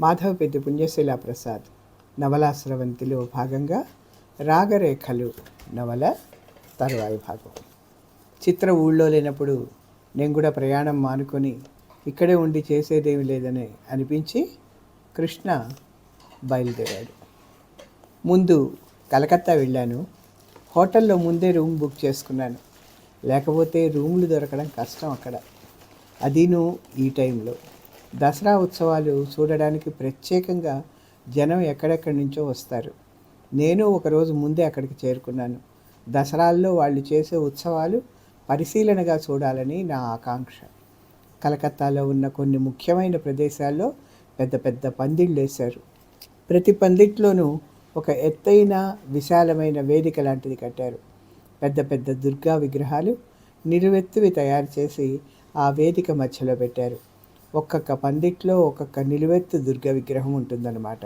మాధవపెద్ది పుణ్యశీల ప్రసాద్ నవలా స్రవంతిలో భాగంగా రాగరేఖలు నవల తరువాయి భాగం. చిత్ర ఊళ్ళో లేనప్పుడు నేను కూడా ప్రయాణం మానుకొని ఇక్కడే ఉండి చేసేదేమి లేదని అనిపించి కృష్ణ బయలుదేరాడు. ముందు కలకత్తా వెళ్ళాను. హోటల్లో ముందే రూమ్ బుక్ చేసుకున్నాను. లేకపోతే రూములు దొరకడం కష్టం అక్కడ. అదీను ఈ టైంలో. దసరా ఉత్సవాలు చూడడానికి ప్రత్యేకంగా జనం ఎక్కడెక్కడి నుంచో వస్తారు. నేను ఒకరోజు ముందే అక్కడికి చేరుకున్నాను. దసరాల్లో వాళ్ళు చేసే ఉత్సవాలు పరిశీలనగా చూడాలని నా ఆకాంక్ష. కలకత్తాలో ఉన్న కొన్ని ముఖ్యమైన ప్రదేశాల్లో పెద్ద పెద్ద పందిళ్ళు వేశారు. ప్రతి పందిట్లోనూ ఒక ఎత్తైన విశాలమైన వేదిక లాంటిది కట్టారు. పెద్ద పెద్ద దుర్గా విగ్రహాలు నిలువెత్తువి తయారు చేసి ఆ వేదిక మధ్యలో పెట్టారు. ఒక్కొక్క పందిట్లో ఒక్కొక్క నిలువెత్తు దుర్గ విగ్రహం ఉంటుందన్నమాట.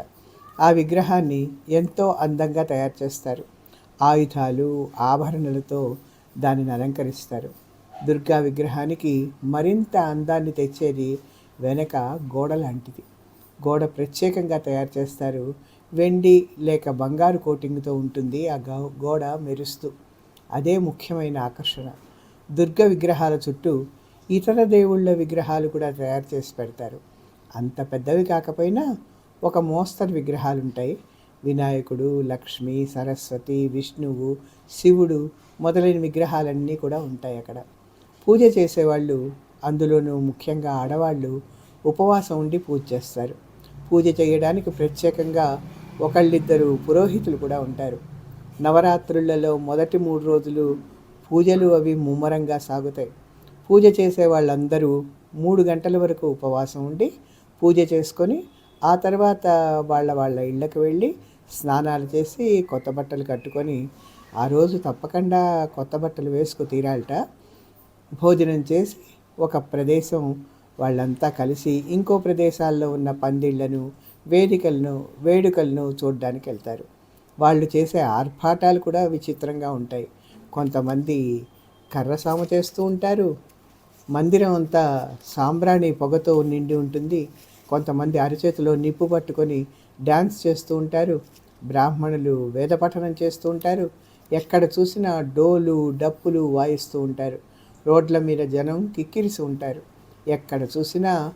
ఆ విగ్రహాన్ని ఎంతో అందంగా తయారు చేస్తారు. ఆయుధాలు ఆభరణలతో దానిని అలంకరిస్తారు. దుర్గా విగ్రహానికి మరింత అందాన్ని తెచ్చేది వెనక గోడ లాంటిది. గోడ ప్రత్యేకంగా తయారు చేస్తారు. వెండి లేక బంగారు కోటింగ్తో ఉంటుంది. ఆ గో- గోడ మెరుస్తూ. అదే ముఖ్యమైన ఆకర్షణ. దుర్గ విగ్రహాల చుట్టూ ఇతర దేవుళ్ళ విగ్రహాలు కూడా తయారు చేసి పెడతారు. అంత పెద్దవి కాకపోయినా ఒక మోస్తరు విగ్రహాలు ఉంటాయి వినాయకుడు లక్ష్మి సరస్వతి విష్ణువు శివుడు మొదలైన విగ్రహాలన్నీ కూడా ఉంటాయి అక్కడ. పూజ చేసేవాళ్ళు అందులోనూ ముఖ్యంగా ఆడవాళ్ళు ఉపవాసం ఉండి పూజ చేస్తారు. పూజ చేయడానికి ప్రత్యేకంగా ఒకళ్ళిద్దరు పురోహితులు కూడా ఉంటారు. నవరాత్రులలో మొదటి మూడు రోజులు పూజలు అవి ముమ్మరంగా సాగుతాయి. పూజ చేసే వాళ్ళందరూ మూడు గంటల వరకు ఉపవాసం ఉండి పూజ చేసుకొని ఆ తర్వాత వాళ్ళ వాళ్ళ ఇళ్ళకి వెళ్ళి స్నానాలు చేసి కొత్త బట్టలు కట్టుకొని ఆ రోజు తప్పకుండా కొత్త బట్టలు వేసుకు తీరాలట. భోజనం చేసి ఒక ప్రదేశం వాళ్ళంతా కలిసి ఇంకో ప్రదేశాల్లో ఉన్న పందిళ్ళను వేదికలను వేడుకలను చూడడానికి వెళ్తారు. వాళ్ళు చేసే ఆర్భాటాలు కూడా విచిత్రంగా ఉంటాయి. కొంతమంది కర్రసాము చేస్తూ ఉంటారు మందిరం అంతా సాంబ్రాణి పొగతో నిండి ఉంటుంది. కొంతమంది అరచేతిలో నిప్పు పట్టుకొని డ్యాన్స్ చేస్తూ ఉంటారు. బ్రాహ్మణులు వేద పఠనం చేస్తూ ఉంటారు. ఎక్కడ చూసినా డోలు డప్పులు వాయిస్తూ ఉంటారు. రోడ్ల మీద జనం కిక్కిరిసి ఉంటారు. ఎక్కడ చూసినా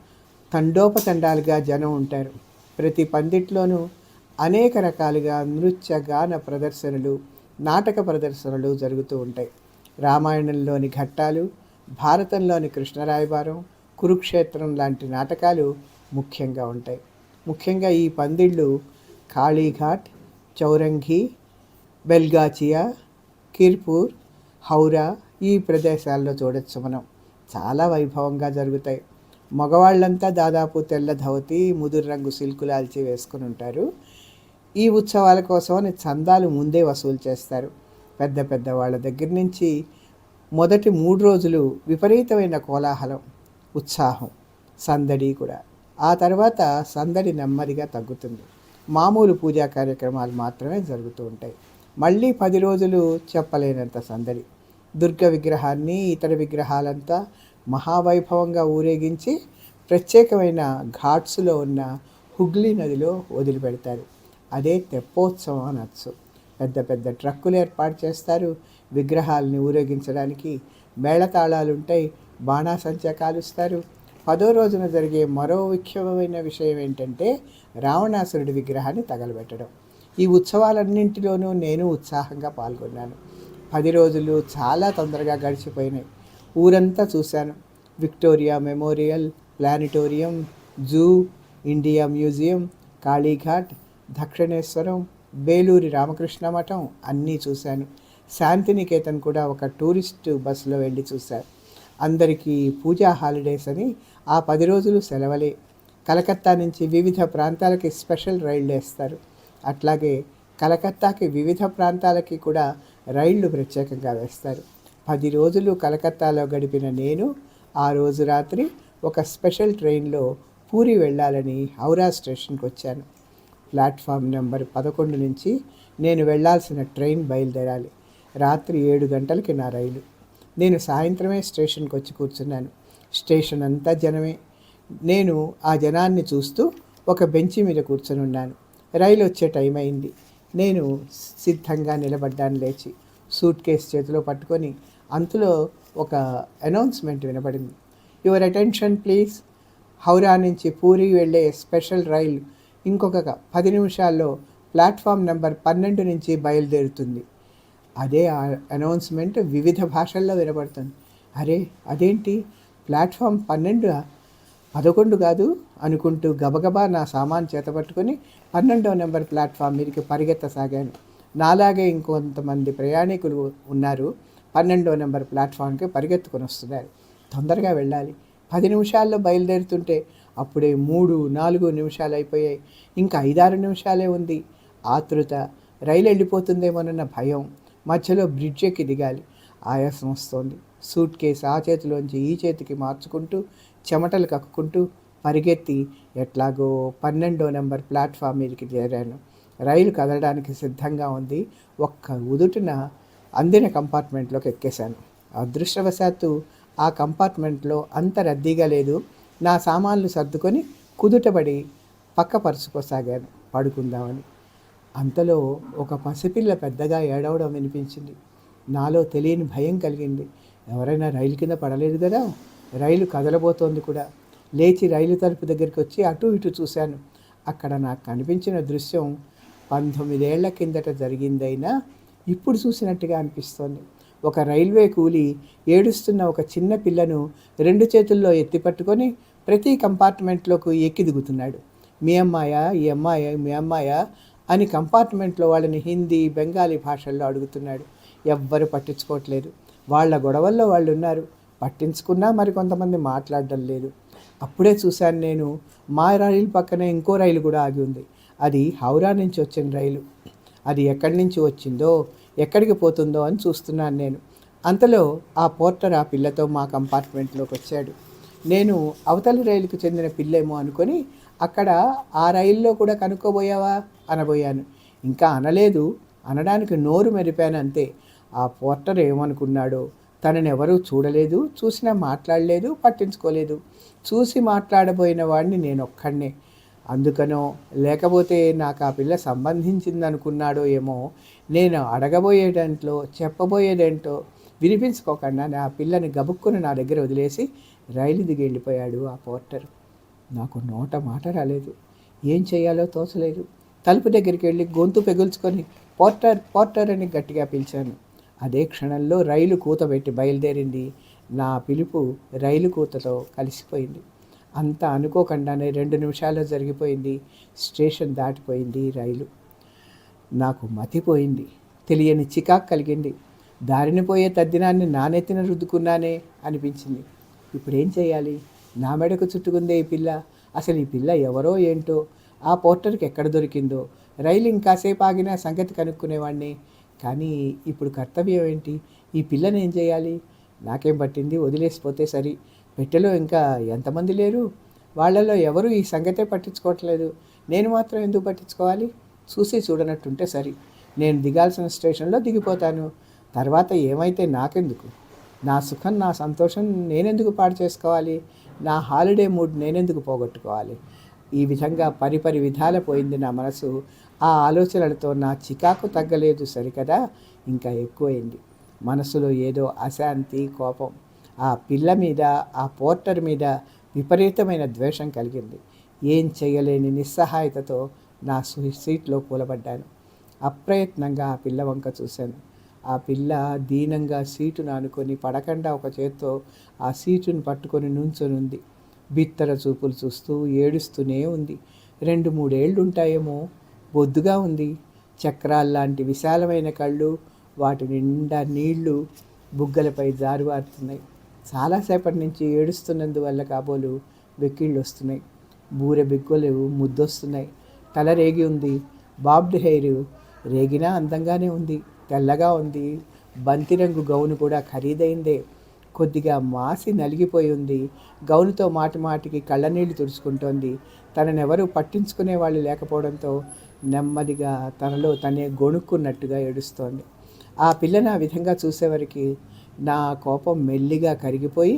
తండోపతండాలుగా జనం ఉంటారు. ప్రతి పందిట్లోనూ అనేక రకాలుగా నృత్య గాన ప్రదర్శనలు నాటక ప్రదర్శనలు జరుగుతూ ఉంటాయి. రామాయణంలోని ఘట్టాలు భారతంలోని కృష్ణరాయబారం కురుక్షేత్రం లాంటి నాటకాలు ముఖ్యంగా ఉంటాయి. ముఖ్యంగా ఈ పందిళ్ళు కాళీఘాట్ చౌరంఘి బెల్గాచియా కిర్పూర్ హౌరా ఈ ప్రదేశాల్లో చూడొచ్చు మనం. చాలా వైభవంగా జరుగుతాయి. మగవాళ్ళంతా దాదాపు తెల్ల ధవతి ముదురు రంగు సిల్కులాల్చి వేసుకుని ఉంటారు. ఈ ఉత్సవాల కోసమని చందాలు ముందే వసూలు చేస్తారు. పెద్ద పెద్ద వాళ్ళ దగ్గర నుంచి మొదటి మూడు రోజులు విపరీతమైన కోలాహలం ఉత్సాహం సందడి కూడా. ఆ తర్వాత సందడి నెమ్మదిగా తగ్గుతుంది. మామూలు పూజా కార్యక్రమాలు మాత్రమే జరుగుతూ ఉంటాయి. మళ్ళీ పది రోజులు చెప్పలేనంత సందడి. దుర్గ విగ్రహాన్ని ఇతర విగ్రహాలంతా మహావైభవంగా ఊరేగించి ప్రత్యేకమైన ఘాట్స్లో ఉన్న హుగ్లీ నదిలో వదిలిపెడతారు. అదే తెప్పోత్సవం అనొచ్చు. పెద్ద పెద్ద ట్రక్కులు ఏర్పాటు చేస్తారు. విగ్రహాలని ఊరేగించడానికి మేళతాళాలు ఉంటాయి బాణాసంచా కాలుస్తారు పదో రోజున జరిగే మరో ముఖ్యమైన విషయం ఏంటంటే రావణాసురుడి విగ్రహాన్ని తగలబెట్టడం. ఈ ఉత్సవాలన్నింటిలోనూ నేను ఉత్సాహంగా పాల్గొన్నాను. పది రోజులు చాలా తొందరగా గడిచిపోయినాయి. ఊరంతా చూశాను. Victoria Memorial planetarium zoo India museum Kalighat Dakshineswaram Belur Ramakrishna మఠం అన్నీ చూశాను. శాంతినికేతన్ కూడా ఒక టూరిస్ట్ బస్సులో వెళ్ళి చూశారు. అందరికీ పూజా హాలిడేస్ అని ఆ పది రోజులు సెలవులే. కలకత్తా నుంచి వివిధ ప్రాంతాలకి స్పెషల్ రైళ్ళు వేస్తారు. అట్లాగే కలకత్తాకి వివిధ ప్రాంతాలకి కూడా రైళ్ళు ప్రత్యేకంగా వేస్తారు. పది రోజులు కలకత్తాలో గడిపిన నేను ఆ రోజు రాత్రి ఒక స్పెషల్ ట్రైన్లో పూరి వెళ్ళాలని హౌరా స్టేషన్కి వచ్చాను. ప్లాట్ఫామ్ నెంబర్ పదకొండు నుంచి నేను వెళ్ళాల్సిన ట్రైన్ బయలుదేరాలి. రాత్రి ఏడు గంటలకి నా రైలు. నేను సాయంత్రమే స్టేషన్కి వచ్చి కూర్చున్నాను. స్టేషన్ అంతా జనమే. నేను ఆ జనాన్ని చూస్తూ ఒక బెంచి మీద కూర్చొని ఉన్నాను. రైలు వచ్చే టైం అయింది. నేను సిద్ధంగా నిలబడ్డాను లేచి. సూట్ కేస్ చేతిలో పట్టుకొని అంతలో ఒక అనౌన్స్మెంట్ వినబడింది యువర్ అటెన్షన్ ప్లీజ్. హౌరా నుంచి పూరి వెళ్ళే స్పెషల్ రైలు ఇంకొక పది నిమిషాల్లో ప్లాట్ఫామ్ నెంబర్ పన్నెండు నుంచి బయలుదేరుతుంది. అదే అనౌన్స్మెంట్ వివిధ భాషల్లో వినబడుతుంది. అరే అదేంటి? ప్లాట్ఫామ్ పన్నెండు పదకొండు కాదు అనుకుంటూ గబగబా నా సామాన్ చేతపట్టుకొని పన్నెండవ నెంబర్ ప్లాట్ఫామ్ మీదకి పరిగెత్తసాగాను. నాలాగే ఇంకొంతమంది ప్రయాణికులు ఉన్నారు పన్నెండవ నెంబర్ ప్లాట్ఫామ్కి పరిగెత్తుకొని వస్తున్నారు. తొందరగా వెళ్ళాలి. పది నిమిషాల్లో బయలుదేరుతుంటే అప్పుడే మూడు నాలుగు నిమిషాలు అయిపోయాయి. ఇంకా ఐదారు నిమిషాలే ఉంది. ఆతృత రైలు వెళ్ళిపోతుందేమోనన్న భయం. మధ్యలో బ్రిడ్జ్ ఎక్కి దిగాలి. ఆయాసం వస్తోంది. సూట్ కేసు ఆ చేతిలోంచి ఈ చేతికి మార్చుకుంటూ చెమటలు కక్కుకుంటూ పరిగెత్తి ఎట్లాగో పన్నెండో నెంబర్ ప్లాట్ఫామ్ మీదకి చేరాను. రైలు కదలడానికి సిద్ధంగా ఉంది. ఒక్క ఉదుటిన అందిన కంపార్ట్మెంట్లోకి ఎక్కేశాను. అదృష్టవశాత్తు ఆ కంపార్ట్మెంట్లో అంత రద్దీగా లేదు. నా సామాన్లు సర్దుకొని కుదుటబడి పక్క పరుచుకోసాగాను. పడుకుందామని. అంతలో ఒక పసిపిల్ల పెద్దగా ఏడవడం వినిపించింది. నాలో తెలియని భయం కలిగింది. ఎవరైనా రైలు కింద పడలేదు కదా? రైలు కదలబోతోంది కూడా. లేచి రైలు తలుపు దగ్గరికి వచ్చి అటు ఇటు చూశాను. అక్కడ నాకు కనిపించిన దృశ్యం పంతొమ్మిదేళ్ళ కిందట జరిగిందైనా ఇప్పుడు చూసినట్టుగా అనిపిస్తోంది. ఒక రైల్వే కూలి ఏడుస్తున్న ఒక చిన్న పిల్లను రెండు చేతుల్లో ఎత్తిపట్టుకొని ప్రతి కంపార్ట్మెంట్లోకి ఎక్కి దిగుతున్నాడు. మీ అమ్మాయ? ఈ అమ్మాయ? మీ అమ్మాయ? అని కంపార్ట్మెంట్లో వాళ్ళని హిందీ బెంగాలీ భాషల్లో అడుగుతున్నాడు. ఎవ్వరు పట్టించుకోవట్లేదు. వాళ్ళ గొడవల్లో వాళ్ళు ఉన్నారు. పట్టించుకున్నా మరి కొంతమంది మాట్లాడడం లేదు. అప్పుడే చూశాను నేను మా రైలు పక్కనే ఇంకో రైలు కూడా ఆగి ఉంది. అది హౌరా నుంచి వచ్చిన రైలు. అది ఎక్కడి నుంచి వచ్చిందో ఎక్కడికి పోతుందో అని చూస్తున్నాను నేను. అంతలో ఆ పోర్టర్ ఆ పిల్లతో మా కంపార్ట్మెంట్లోకి వచ్చాడు. నేను అవతలి రైలుకు చెందిన పిల్లేమో అనుకొని అక్కడ ఆ రైల్లో కూడా కనుక్కోబోయావా? అనబోయాను. ఇంకా అనలేదు. అనడానికి నోరు మెరిపాను అంతే ఆ పోర్టర్ ఏమనుకున్నాడో తనని చూడలేదు. చూసినా మాట్లాడలేదు పట్టించుకోలేదు. చూసి మాట్లాడబోయిన వాడిని నేను ఒక్కడనే అందుకనో లేకపోతే నాకు ఆ పిల్ల సంబంధించింది అనుకున్నాడో ఏమో నేను అడగబోయేటంట్లో చెప్పబోయేదేంటో వినిపించుకోకుండా నా పిల్లని గబుక్కుని నా దగ్గర వదిలేసి రైలు దిగి వెళ్ళిపోయాడు ఆ పోర్టర్. నాకు నోట మాట రాలేదు. ఏం చేయాలో తోచలేదు. తలుపు దగ్గరికి వెళ్ళి గొంతు పెగుల్చుకొని పోర్టర్ పోర్టర్ అని గట్టిగా పిలిచాను. అదే క్షణంలో రైలు కూతబెట్టి బయలుదేరింది. నా పిలుపు రైలు కూతతో కలిసిపోయింది. అంత అనుకోకుండానే రెండు నిమిషాల్లో జరిగిపోయింది. స్టేషన్ దాటిపోయింది రైలు. నాకు మతిపోయింది. తెలియని చికాకు కలిగింది. దారిని పోయే తద్దినాన్ని నానెత్తిన రుద్దుకున్నానే అనిపించింది. ఇప్పుడు ఏం చేయాలి? నా మెడకు చుట్టుకుందే ఈ పిల్ల. అసలు ఈ పిల్ల ఎవరో ఏంటో? ఆ పోర్టర్కి ఎక్కడ దొరికిందో. రైలు ఇంకాసేపు ఆగినా సంగతి కనుక్కునేవాడిని కానీ ఇప్పుడు కర్తవ్యం ఏంటి? ఈ పిల్లని ఏం చేయాలి? నాకేం పట్టింది? వదిలేసిపోతే సరి. పెట్టెలో ఇంకా ఎంతమంది లేరు? వాళ్ళలో ఎవరు ఈ సంగతే పట్టించుకోవట్లేదు. నేను మాత్రం ఎందుకు పట్టించుకోవాలి? చూసి చూడనట్టుంటే సరి. నేను దిగాల్సిన స్టేషన్లో దిగిపోతాను. తర్వాత ఏమైతే నాకెందుకు? నా సుఖం నా సంతోషం నేనెందుకు పాడు చేసుకోవాలి? నా హాలిడే మూడ్ నేనెందుకు పోగొట్టుకోవాలి? ఈ విధంగా పరిపరి విధాల పోయింది నా మనసు. ఆ ఆలోచనలతో నా చికాకు తగ్గలేదు సరికదా? ఇంకా ఎక్కువైంది. మనసులో ఏదో అశాంతి కోపం. ఆ పిల్ల మీద ఆ పోర్టర్ మీద విపరీతమైన ద్వేషం కలిగింది. ఏం చేయలేని నిస్సహాయతతో నా సీట్లో కూలబడ్డాను. అప్రయత్నంగా ఆ పిల్ల వంక చూశాను. ఆ పిల్ల దీనంగా సీటును అనుకొని పడకుండా ఒక చేత్తో ఆ సీటును పట్టుకొని నుంచొనుంది. బిత్తర చూపులు చూస్తూ ఏడుస్తూనే ఉంది. రెండు మూడేళ్ళు ఉంటాయేమో బొద్దుగా ఉంది. చక్రాల్లాంటి విశాలమైన కళ్ళు వాటి నిండా నీళ్ళు బుగ్గలపై జారువారుతున్నాయి చాలాసేపటి నుంచి ఏడుస్తున్నందువల్ల కాబోలు వెక్కిళ్ళు వస్తున్నాయి బూరె బిక్కులు ముద్దొస్తున్నాయి. తల రేగి ఉంది. బాబ్డ్ హెయిర్ రేగినా అందంగానే ఉంది. తెల్లగా ఉంది. బంతి రంగు గౌను కూడా ఖరీదైందే. కొద్దిగా మాసి నలిగిపోయి ఉంది. గౌనుతో మాటి మాటికి కళ్ళనీళ్ళు తుడుచుకుంటోంది. తననెవరూ పట్టించుకునే వాళ్ళు లేకపోవడంతో నెమ్మదిగా తనలో తనే గొణుక్కున్నట్టుగా ఏడుస్తోంది. ఆ పిల్లని ఆ విధంగా చూసేవరికి నా కోపం మెల్లిగా కరిగిపోయి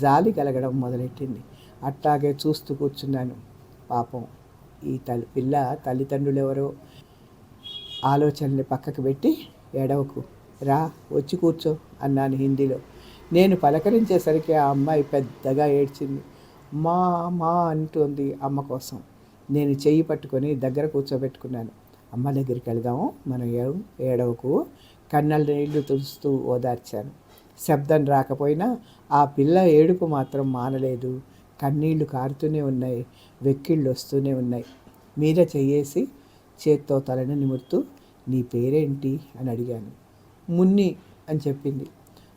జాలి కలగడం మొదలెట్టింది. అట్లాగే చూస్తూ కూర్చున్నాను. పాపం ఈ తల్లి పిల్ల తల్లిదండ్రులు ఎవరో ఆలోచనని పక్కకు పెట్టి ఎడవకు రా వచ్చి కూర్చో అన్నాను హిందీలో. నేను పలకరించేసరికి ఆ అమ్మాయి పెద్దగా ఏడ్చింది. మా మా అంటుంది అమ్మ కోసం. నేను చెయ్యి పట్టుకొని దగ్గర కూర్చోబెట్టుకున్నాను. అమ్మ దగ్గరికి వెళదాము మనం ఏ- ఏడవకు. కన్నల నీళ్ళు తుడుస్తూ ఓదార్చాను. శబ్దం రాకపోయినా ఆ పిల్ల ఏడుపు మాత్రం మానలేదు. కన్నీళ్ళు కారుతూనే ఉన్నాయి వెక్కిళ్ళు వస్తూనే ఉన్నాయి. మీద చెయ్యేసి చేత్తో తలని నిమురుతూ నీ పేరేంటి? అని అడిగాను. మున్ని అని చెప్పింది.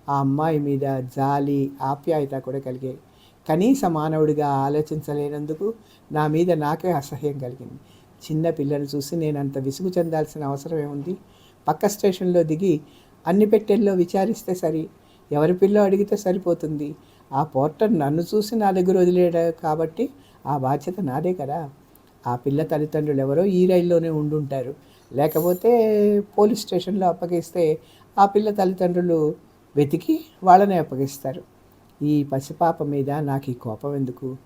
ఆ అమ్మాయి మీద జాలి ఆప్యాయత కూడా కలిగాయి కనీస మానవుడిగా ఆలోచించలేనందుకు నా మీద నాకే అసహ్యం కలిగింది. చిన్న పిల్లలు చూసి నేను అంత విసుగు చెందాల్సిన అవసరం ఏముంది? పక్క స్టేషన్లో దిగి అన్ని పెట్టెల్లో విచారిస్తే సరి. ఎవరి పిల్ల అడిగితే సరిపోతుంది. ఆ పోర్టర్ నన్ను చూసి నా దగ్గర వదిలేడు కాబట్టి ఆ బాధ్యత నాదే కదా. ఆ పిల్ల తల్లిదండ్రులు ఎవరో ఈ రైల్లోనే ఉండుంటారు. లేకపోతే పోలీస్ స్టేషన్లో అప్పగిస్తే ఆ పిల్ల తల్లిదండ్రులు వెతికి వాళ్ళని అప్పగిస్తారు. ఈ పసిపాప మీద నాకు ఈ కోపం ఎందుకు?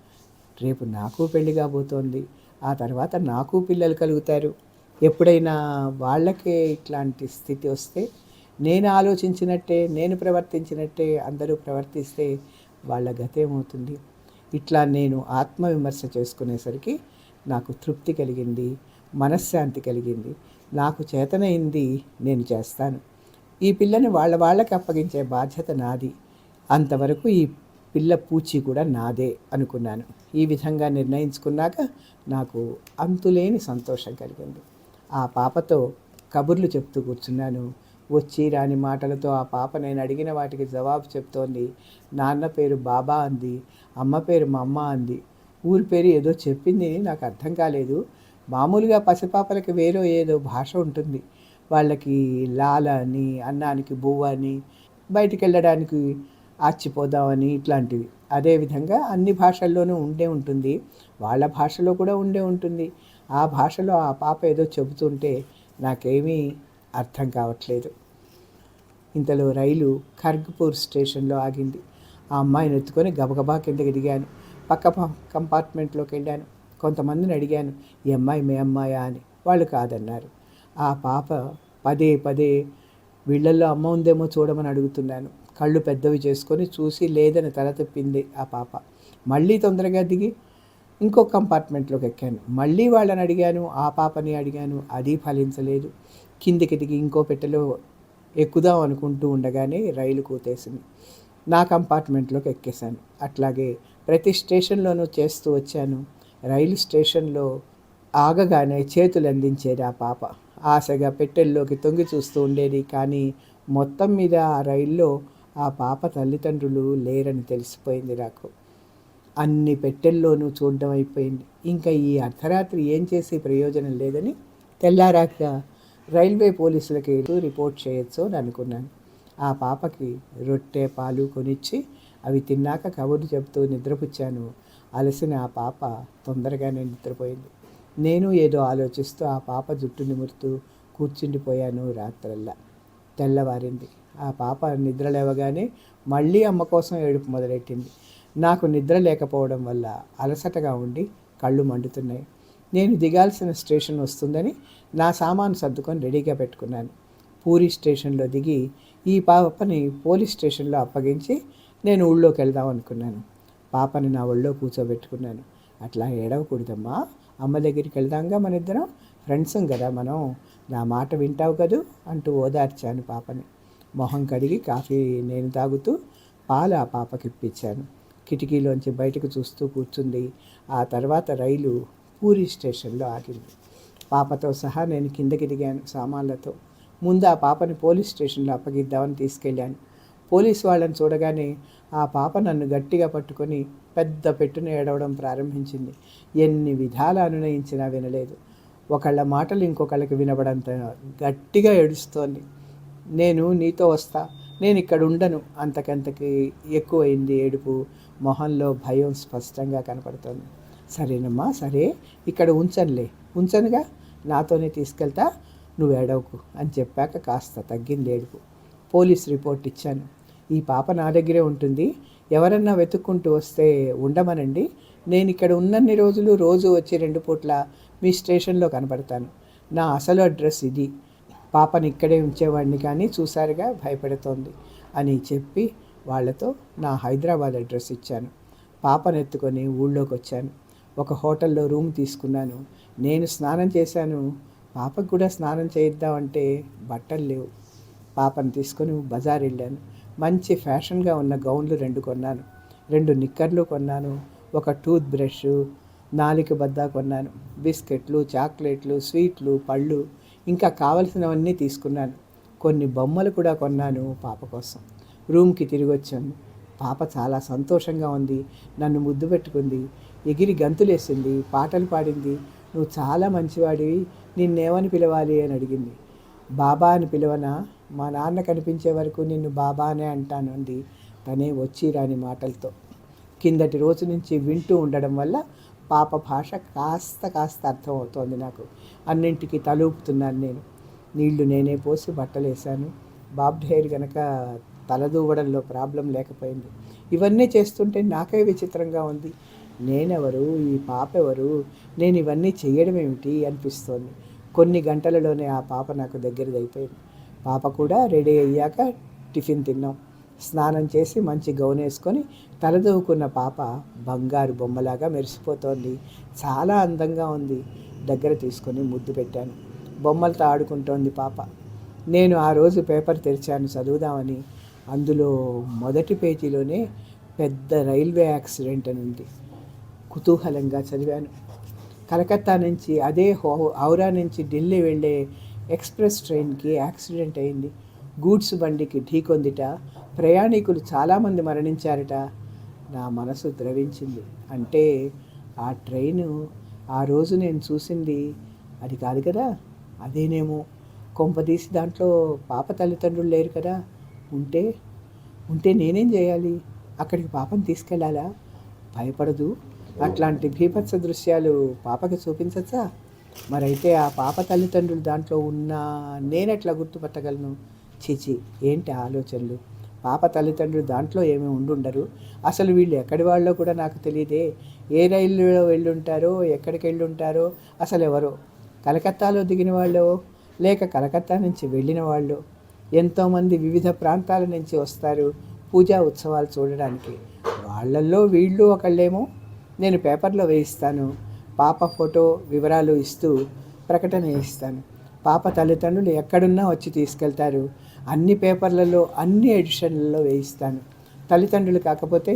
రేపు నాకు పెళ్ళి కాబోతోంది. ఆ తర్వాత నాకు పిల్లలు కలుగుతారు. ఎప్పుడైనా వాళ్ళకే ఇట్లాంటి స్థితి వస్తే నేను ఆలోచించినట్టే నేను ప్రవర్తించినట్టే అందరూ ప్రవర్తిస్తే వాళ్ళ గతేమవుతుంది? ఇట్లా నేను ఆత్మవిమర్శ చేసుకునేసరికి నాకు తృప్తి కలిగింది మనశ్శాంతి కలిగింది. నాకు చేతనైంది నేను చేస్తాను. ఈ పిల్లని వాళ్ళ వాళ్ళకి అప్పగించే బాధ్యత నాది. అంతవరకు ఈ పిల్ల పూచి కూడా నాదే అనుకున్నాను. ఈ విధంగా నిర్ణయించుకున్నాక నాకు అంతులేని సంతోషం కలిగింది. ఆ పాపతో కబుర్లు చెప్తూ కూర్చున్నాను. వచ్చి రాని మాటలతో ఆ పాప నేను అడిగిన వాటికి జవాబు చెప్తోంది. నాన్న పేరు బాబా అంది. అమ్మ పేరు మా అమ్మ అంది. ఊరి పేరు ఏదో చెప్పింది నాకు అర్థం కాలేదు. మామూలుగా పసిపాపలకి వేరే ఏదో భాష ఉంటుంది. వాళ్ళకి లాల అని అన్నానికి బువ్వ అని బయటికి వెళ్ళడానికి ఆర్చిపోదామని ఇట్లాంటివి అదేవిధంగా అన్ని భాషల్లోనూ ఉండే ఉంటుంది. వాళ్ళ భాషలో కూడా ఉండే ఉంటుంది. ఆ భాషలో ఆ పాప ఏదో చెబుతుంటే నాకేమీ అర్థం కావట్లేదు. ఇంతలో రైలు ఖర్గ్పూర్ స్టేషన్లో ఆగింది. ఆ అమ్మాయిని ఎత్తుకొని గబగబా కిందకి దిగాను. పక్క ప- కంపార్ట్మెంట్లోకి వెళ్ళాను కొంతమందిని అడిగాను ఈ అమ్మాయి మీ అమ్మాయా? అని. వాళ్ళు కాదన్నారు. ఆ పాప పదే పదే వీళ్ళల్లో అమ్మ ఉందేమో చూడమని అడుగుతున్నాను. కళ్ళు పెద్దవి చేసుకొని చూసి లేదని తల తిప్పింది ఆ పాప. మళ్ళీ తొందరగా దిగి ఇంకో కంపార్ట్మెంట్లోకి ఎక్కాను. మళ్ళీ వాళ్ళని అడిగాను ఆ పాపని అడిగాను అది ఫలించలేదు. కిందికి దిగి ఇంకో పెట్టెలో ఎక్కుదాం అనుకుంటూ ఉండగానే రైలు కూతేసింది. నా కంపార్ట్మెంట్లోకి ఎక్కేశాను. అట్లాగే ప్రతి స్టేషన్లోనూ చేస్తూ వచ్చాను. రైలు స్టేషన్లో ఆగగానే చేతులు అందించేది ఆ పాప. ఆశగా పెట్టెల్లోకి తొంగి చూస్తూ ఉండేది. కానీ మొత్తం మీద ఆ రైల్లో ఆ పాప తల్లిదండ్రులు లేరని తెలిసిపోయింది నాకు. అన్ని పెట్టెల్లోనూ చూడడం అయిపోయింది. ఇంకా ఈ అర్ధరాత్రి ఏం చేసి ప్రయోజనం లేదని తెల్లారాక రైల్వే పోలీసులకి రిపోర్ట్ చేయొచ్చు అని అనుకున్నాను. ఆ పాపకి రొట్టె పాలు కొనిచ్చి అవి తిన్నాక కబుర్లు చెప్తూ నిద్రపుచ్చాను. అలసిన ఆ పాప తొందరగానే నిద్రపోయింది. నేను ఏదో ఆలోచిస్తూ ఆ పాప జుట్టు నిమురుతూ కూర్చుండిపోయాను రాత్రల్లా. తెల్లవారింది. ఆ పాప నిద్ర లేవగానే మళ్ళీ అమ్మ కోసం ఏడుపు మొదలెట్టింది. నాకు నిద్ర లేకపోవడం వల్ల అలసటగా ఉండి కళ్ళు మండుతున్నాయి. నేను దిగాల్సిన స్టేషన్ వస్తుందని నా సామాను సర్దుకొని రెడీగా పెట్టుకున్నాను. పూరి స్టేషన్లో దిగి ఈ పాపని పోలీస్ స్టేషన్లో అప్పగించి నేను ఊళ్ళోకి వెళ్దాం అనుకున్నాను. పాపని నా ఒళ్ళో కూర్చోబెట్టుకున్నాను. అట్లా ఏడవకూడదమ్మా. అమ్మ దగ్గరికి వెళ్దాంగా మన ఇద్దరం ఫ్రెండ్స్ కదా మనం. నా మాట వింటావు కదూ అంటూ ఓదార్చాను పాపని. మొహం కడిగి కాఫీ నేను తాగుతూ పాలు ఆ పాపకి ఇప్పించాను. కిటికీలోంచి బయటకు చూస్తూ కూర్చుంది. ఆ తర్వాత రైలు పూరి స్టేషన్లో ఆగింది. పాపతో సహా నేను కిందకి దిగాను సామాన్లతో. ముందు ఆ పాపని పోలీస్ స్టేషన్లో అప్పగిద్దామని తీసుకెళ్ళాను. పోలీస్ వాళ్ళని చూడగానే ఆ పాప నన్ను గట్టిగా పట్టుకొని పెద్ద పెట్టున ఏడవడం ప్రారంభించింది. ఎన్ని విధాలు అనునయించినా వినలేదు. ఒకళ్ళ మాటలు ఇంకొకళ్ళకి వినబడంత గట్టిగా ఏడుస్తోంది. నేను నీతో వస్తా నేను ఇక్కడ ఉండను. అంతకంతకి ఎక్కువైంది ఏడుపు. మొహంలో భయం స్పష్టంగా కనపడుతోంది. సరేనమ్మా సరే ఇక్కడ ఉంచనులే. ఉంచనుగా? నాతోనే తీసుకెళ్తా నువ్వు ఏడవకు అని చెప్పాక కాస్త తగ్గింది ఏడుపు. పోలీస్ రిపోర్ట్ ఇచ్చాను. ఈ పాప నా దగ్గరే ఉంటుంది. ఎవరన్నా వెతుక్కుంటూ వస్తే ఉండమనండి. నేను ఇక్కడ ఉన్నన్ని రోజులు రోజు వచ్చి రెండు పూట్ల మీ స్టేషన్లో కనబడతాను నా అసలు అడ్రస్ ఇది. పాపని ఇక్కడే ఉంచేవాడిని కానీ చూసారుగా భయపెడుతోంది అని చెప్పి వాళ్ళతో నా హైదరాబాద్ అడ్రస్ ఇచ్చాను. పాపను ఎత్తుకొని ఊళ్ళోకి వచ్చాను. ఒక హోటల్లో రూమ్ తీసుకున్నాను. నేను స్నానం చేశాను. పాపకు కూడా స్నానం చేయిద్దామంటే బట్టలు లేవు. పాపను తీసుకొని బజార్ వెళ్ళాను. మంచి ఫ్యాషన్గా ఉన్న గౌన్లు రెండు కొన్నాను. రెండు నిక్కర్లు కొన్నాను. ఒక టూత్ బ్రష్ నాలిక బద్దా కొన్నాను. బిస్కెట్లు చాక్లెట్లు స్వీట్లు పళ్ళు ఇంకా కావలసినవన్నీ తీసుకున్నాను. కొన్ని బొమ్మలు కూడా కొన్నాను పాప కోసం. రూమ్కి తిరిగి వచ్చాను పాప చాలా సంతోషంగా ఉంది. నన్ను ముద్దు పెట్టుకుంది. ఎగిరి గంతులేసింది. పాటలు పాడింది. నువ్వు చాలా మంచివాడివి. నిన్నేమని పిలవాలి అని అడిగింది. బాబా అని పిలవనా? మా నాన్న కనిపించే వరకు నిన్ను బాబానే అంటాను అంది. తనే వచ్చి రాని మాటలతో. కిందటి రోజు నుంచి వింటూ ఉండడం వల్ల పాప భాష కాస్త కాస్త అర్థమవుతోంది నాకు. అన్నింటికి తలూపుతున్నాను నేను. నీళ్ళు నేనే పోసి బట్టలు వేసాను బాబ్ హెయిర్ గనక తలదూవడంలో ప్రాబ్లం లేకపోయింది. ఇవన్నీ చేస్తుంటే నాకే విచిత్రంగా ఉంది. నేనెవరు? ఈ పాప ఎవరు నేను ఇవన్నీ చేయడం ఏమిటి అనిపిస్తోంది. కొన్ని గంటలలోనే ఆ పాప నాకు దగ్గరదైపోయింది. పాప కూడా రెడీ అయ్యాక టిఫిన్ తిన్నాం. స్నానం చేసి మంచి గౌన్ వేసుకొని తలదూకున్న పాప బంగారు బొమ్మలాగా మెరిసిపోతోంది. చాలా అందంగా ఉంది. దగ్గర తీసుకొని ముద్దు పెట్టాను. బొమ్మలతో ఆడుకుంటోంది పాప. నేను ఆ రోజు పేపర్ తెరిచాను చదువుదామని. అందులో మొదటి పేజీలోనే పెద్ద రైల్వే యాక్సిడెంట్ అని ఉంది. కుతూహలంగా చదివాను. కలకత్తా నుంచి అదే హో హౌరా నుంచి ఢిల్లీ వెళ్ళే ఎక్స్ప్రెస్ ట్రైన్కి యాక్సిడెంట్ అయింది. గూడ్స్ బండికి ఢీకొందిట. ప్రయాణికులు చాలామంది మరణించారట. నా మనసు ద్రవించింది. అంటే ఆ ట్రైను ఆ రోజు నేను చూసింది అది కాదు కదా? అదేనేమో. కొంపదీసి దాంట్లో పాప తల్లిదండ్రులు లేరు కదా? ఉంటే ఉంటే నేనేం చేయాలి? అక్కడికి పాపను తీసుకెళ్ళాలా భయపడదు. అట్లాంటి భీభత్స దృశ్యాలు పాపకి చూపించచ్చా? మరైతే ఆ పాప తల్లిదండ్రులు దాంట్లో ఉన్నా నేనెట్లా గుర్తుపట్టగలను? చీచి ఏంటి ఆలోచనలు? పాప తల్లిదండ్రులు దాంట్లో ఏమీ ఉండుండరు. అసలు వీళ్ళు ఎక్కడి వాళ్ళో కూడా నాకు తెలియదే. ఏ రైల్లో వెళ్ళుంటారో ఎక్కడికి వెళ్ళుంటారో అసలు ఎవరో? కలకత్తాలో దిగిన వాళ్ళు? లేక కలకత్తా నుంచి వెళ్ళిన వాళ్ళు? ఎంతోమంది వివిధ ప్రాంతాల నుంచి వస్తారు పూజా ఉత్సవాలు చూడడానికి. వాళ్ళల్లో వీళ్ళు ఒకళ్ళేమో? నేను పేపర్లో వేయిస్తాను. పాప ఫోటో వివరాలు ఇస్తూ ప్రకటన ఇస్తాను పాప తల్లిదండ్రులు ఎక్కడున్నా వచ్చి తీసుకెళ్తారు. అన్ని పేపర్లలో అన్ని ఎడిషన్లలో వేయిస్తాను. తల్లిదండ్రులు కాకపోతే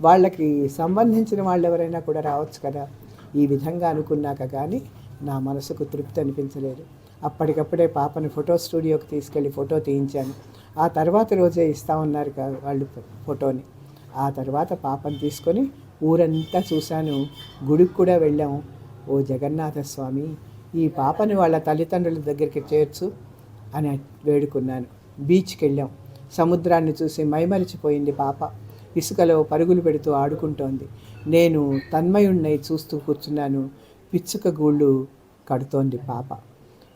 వాళ్ళకి సంబంధించిన వాళ్ళు ఎవరైనా కూడా రావచ్చు కదా. ఈ విధంగా అనుకున్నాక కానీ నా మనసుకు తృప్తి అనిపించలేదు. అప్పటికప్పుడే పాపని ఫోటో స్టూడియోకి తీసుకెళ్ళి ఫోటో తీయించాను. ఆ తర్వాత రోజే ఇస్తా ఉన్నారు కదా వాళ్ళు ఫోటోని. ఆ తర్వాత పాపం తీసుకొని ఊరంతా చూశాను. గుడికి కూడా వెళ్ళాము ఓ జగన్నాథ స్వామి ఈ పాపని వాళ్ళ తల్లిదండ్రుల దగ్గరికి చేర్చు అని వేడుకున్నాను. బీచ్కి వెళ్ళాం. సముద్రాన్ని చూసి మైమరిచిపోయింది పాప. ఇసుకలో పరుగులు పెడుతూ ఆడుకుంటోంది. నేను తన్మయుణ్ణై చూస్తూ కూర్చున్నాను. పిచ్చుక గూళ్ళు కడుతోంది పాప.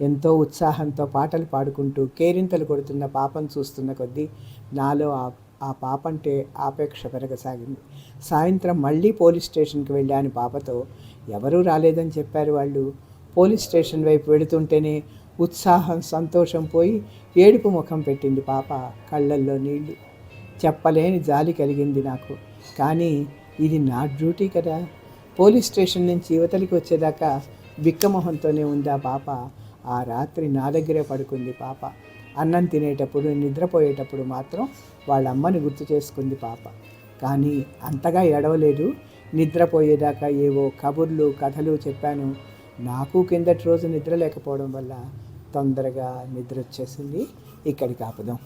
ఎంతో ఉత్సాహంతో పాటలు పాడుకుంటూ కేరింతలు కొడుతున్న పాపను చూస్తున్న కొద్దీ నాలో ఆ ఆ పాప అంటే ఆపేక్ష పెరగసాగింది. సాయంత్రం మళ్ళీ పోలీస్ స్టేషన్కి వెళ్ళాను పాపతో ఎవరూ రాలేదని చెప్పారు వాళ్ళు. పోలీస్ స్టేషన్ వైపు వెళుతుంటేనే ఉత్సాహం సంతోషం పోయి ఏడుపు ముఖం పెట్టింది పాప కళ్ళల్లో నీళ్ళు. చెప్పలేని జాలి కలిగింది నాకు. కానీ ఇది నా డ్యూటీ కదా. పోలీస్ స్టేషన్ నుంచి యువతలికి వచ్చేదాకా బిక్కమొహంతోనే ఉందా పాప. ఆ రాత్రి నా దగ్గరే పడుకుంది పాప. అన్నం తినేటప్పుడు నిద్రపోయేటప్పుడు మాత్రం వాళ్ళ అమ్మని గుర్తు చేసుకుంది పాప. కానీ అంతగా ఎడవలేదు నిద్రపోయేదాకా ఏవో కబుర్లు కథలు చెప్పాను. నాకు కిందటి రోజు నిద్ర లేకపోవడం వల్ల తొందరగా నిద్ర వచ్చేసింది ఇక్కడికి ఆపుదాం.